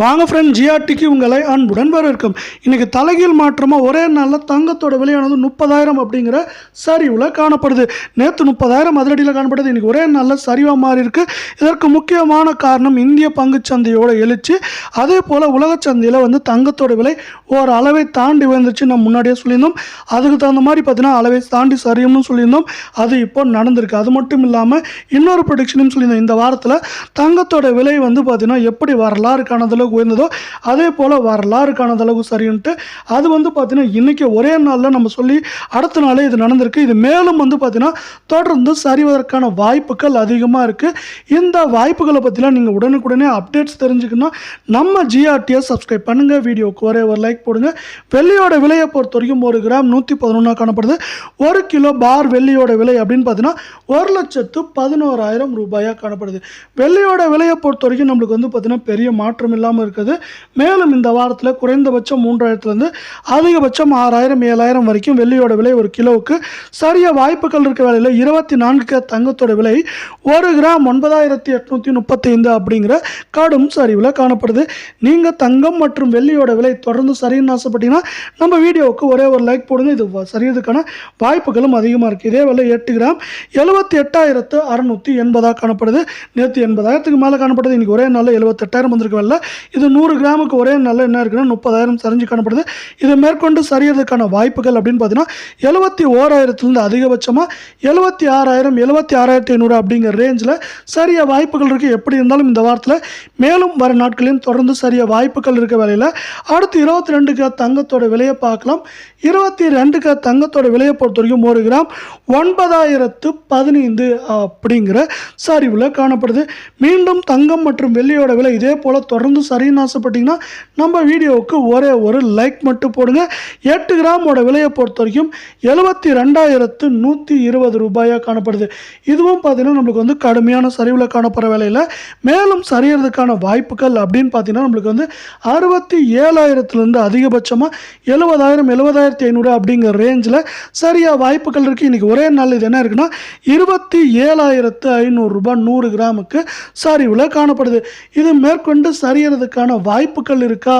வாங்க ஃப்ரெண்ட் ஜிஆர்டிக்கு உங்களை அன்புடன் வரவேற்கும். இன்றைக்கி தலைகீழ் மாற்றமாக ஒரே நாளில் தங்கத்தோட விலையானது முப்பதாயிரம் அப்படிங்கிற சரிவில் காணப்படுது. நேற்று முப்பதாயிரம் அதிரடியில் காணப்படுது. இன்றைக்கி ஒரே நாளில் சரிவாக மாறியிருக்கு. இதற்கு முக்கியமான காரணம் இந்திய பங்குச்சந்தையோட எழுச்சி. அதே போல் உலக சந்தையில் வந்து தங்கத்தோட விலை ஒரு அளவை தாண்டி வந்துருச்சு நம்ம முன்னாடியே சொல்லியிருந்தோம். அதுக்கு தகுந்த மாதிரி பார்த்தீங்கன்னா அளவை தாண்டி சரியும்னு சொல்லியிருந்தோம். அது இப்போ நடந்திருக்கு. அது மட்டும் இல்லாமல் இன்னொரு ப்ரொடிக்ஷனும் சொல்லியிருந்தோம். இந்த வாரத்தில் தங்கத்தோட விலை வந்து பார்த்தீங்கன்னா எப்படி வரலாறு காணதில் அளவுக்கு உயர்ந்ததோ அதே போல் வரலாறு காணாத அளவுக்கு சரின்ட்டு அது வந்து பார்த்தீங்கன்னா இன்றைக்கி ஒரே நாளில் நம்ம சொல்லி அடுத்த நாளே இது நடந்திருக்கு. இது மேலும் வந்து பார்த்தீங்கன்னா தொடர்ந்து சரிவதற்கான வாய்ப்புகள் அதிகமாக இருக்குது இந்த வாய்ப்புகளை பற்றிலாம் நீங்கள் உடனுக்குடனே அப்டேட்ஸ் தெரிஞ்சுக்கணும் நம்ம ஜிஆர்டிஎஸ் சப்ஸ்கிரைப் பண்ணுங்கள் வீடியோவுக்கு ஒரே ஒரு லைக் போடுங்க. வெள்ளியோட விலையை பொறுத்த வரைக்கும் ஒரு கிராம் நூற்றி பதினொன்றா காணப்படுது. ஒரு கிலோ பார் வெள்ளியோட விலை அப்படின்னு பார்த்தீங்கன்னா ஒரு லட்சத்து பதினோராயிரம் ரூபாயாக காணப்படுது. வெள்ளியோட விலையை பொறுத்த வரைக்கும் நம்மளுக்கு வந்து பார்த்தீங்கன்னா பெரிய மாற்றம் இல்லாமல் இருக்குது. மேலும் இந்த வாரத்தில் குறைந்தபட்சம் மூன்றாயிரத்துலேருந்து அதிகபட்சம் ஆறாயிரம் ஏழாயிரம் வரைக்கும் வெள்ளியோட விலை ஒரு கிலோவுக்கு சரிய வாய்ப்புகள் இருக்க வேலையில் இருபத்தி நான்கு தங்கத்தோட விலை ஒரு கிராம் ஒன்பதாயிரத்தி எட்நூற்றி முப்பத்தைந்து அப்படிங்கிற கடும் சரிவில் காணப்படுது. நீங்கள் தங்கம் மற்றும் வெள்ளியோட விலை தொடர்ந்து சரின்னு ஆசைப்பட்டீங்கன்னா நம்ம வீடியோவுக்கு ஒரே ஒரு லைக் போடுங்க. இது சரியதுக்கான வாய்ப்புகளும் அதிகமாக இருக்குது இதே விலை எட்டு கிராம் எழுபத்தி எட்டாயிரத்து அறநூற்றி எண்பதாக காணப்படுது. நேற்று எண்பதாயிரத்துக்கு மேலே காணப்படுது. இன்றைக்கி ஒரே நாளில் எழுபத்தெட்டாயிரம் வந்திருக்க. வேலை இது நூறு கிராமுக்கு ஒரே நல்ல என்ன இருக்குன்னா முப்பதாயிரம் சரிஞ்சு காணப்படுது. இதை மேற்கொண்டு சரியறதுக்கான வாய்ப்புகள் அப்படின்னு பார்த்தீங்கன்னா எழுபத்தி ஓராயிரத்துலேருந்து அதிகபட்சமாக எழுபத்தி ஆறாயிரம் எழுபத்தி ஆறாயிரத்தி ஐநூறு அப்படிங்கிற ரேஞ்சில் சரிய வாய்ப்புகள் இருக்குது எப்படி இருந்தாலும் இந்த வாரத்தில் மேலும் வர நாட்களையும் தொடர்ந்து சரிய வாய்ப்புகள் இருக்க வேலையில் அடுத்து இருபத்தி ரெண்டுக்கு தங்கத்தோட விலையை பார்க்கலாம். இருபத்தி ரெண்டுக்கு தங்கத்தோட விலையை பொறுத்த வரைக்கும் ஒரு கிராம் ஒன்பதாயிரத்து பதினைந்து அப்படிங்கிற சரிவில் காணப்படுது. மீண்டும் தங்கம் மற்றும் வெள்ளியோட விலை இதே போல் தொடர்ந்து சரின்னு ஆசைப்பட்டீங்கன்னா நம்ம வீடியோவுக்கு ஒரே ஒரு லைக் மட்டும் போடுங்க. எட்டு கிராமோட விலையை பொறுத்த வரைக்கும் எழுபத்தி ரெண்டாயிரத்து நூற்றி இருபது ரூபாயாக காணப்படுது. இதுவும் பார்த்தீங்கன்னா நம்மளுக்கு வந்து கடுமையான சரிவில் காணப்படுற வேலையில். மேலும் சரியறதுக்கான வாய்ப்புகள் அப்படின்னு பார்த்தீங்கன்னா நம்மளுக்கு வந்து அறுபத்தி ஏழாயிரத்துலேருந்து அதிகபட்சமாக எழுபதாயிரம் எழுபதாயிரத்தி ஐநூறு அப்படிங்கிற ரேஞ்சில் சரியாக வாய்ப்புகள் இருக்குது இன்றைக்கி ஒரே நாள் இது என்ன இருக்குன்னா இருபத்தி ஏழாயிரத்து ஐநூறுரூபா நூறு கிராமுக்கு சரிவில் காணப்படுது. இது மேற்கொண்டு சரியறதுக்கான வாய்ப்புகள் இருக்கா?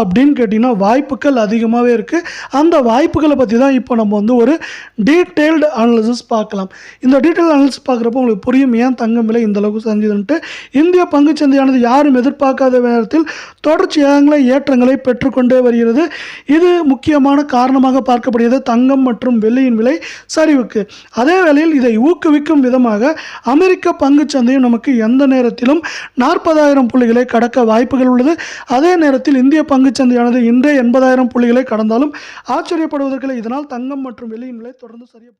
அப்படின்னு கேட்டிங்கன்னா வாய்ப்புகள் அதிகமாகவே இருக்குது அந்த வாய்ப்புகளை பற்றி தான் இப்போ நம்ம வந்து ஒரு டீட்டெயில்டு அனாலிசிஸ் பார்க்கலாம். இந்த டீட்டெயில் அனாலிசிஸ் பார்க்குறப்போ உங்களுக்கு புரியும் ஏன் தங்கம் விலை இந்தளவுக்கு சந்திதுன்ட்டு இந்திய பங்குச்சந்தையானது யாரும் எதிர்பார்க்காத நேரத்தில் தொடர்ச்சியாக ஏற்றங்களை பெற்றுக்கொண்டே வருகிறது. இது முக்கியமான காரணமாக பார்க்கப்படுகிறது தங்கம் மற்றும் வெள்ளியின் விலை சரிவுக்கு. அதே வேளையில் இதை ஊக்குவிக்கும் விதமாக அமெரிக்க பங்குச்சந்தையும் நமக்கு எந்த நேரத்திலும் நாற்பதாயிரம் புள்ளிகளை கடக்க வாய்ப்பு வாய்ப்புகள் உள்ளது. அதே நேரத்தில் இந்திய பங்குச்சந்தையானது இன்றே எண்பதாயிரம் புள்ளிகளை கடந்தாலும் ஆச்சரியப்படுவதற்கில்லை. இதனால் தங்கம் மற்றும் வெள்ளியின் விலை தொடர்ந்து சரிய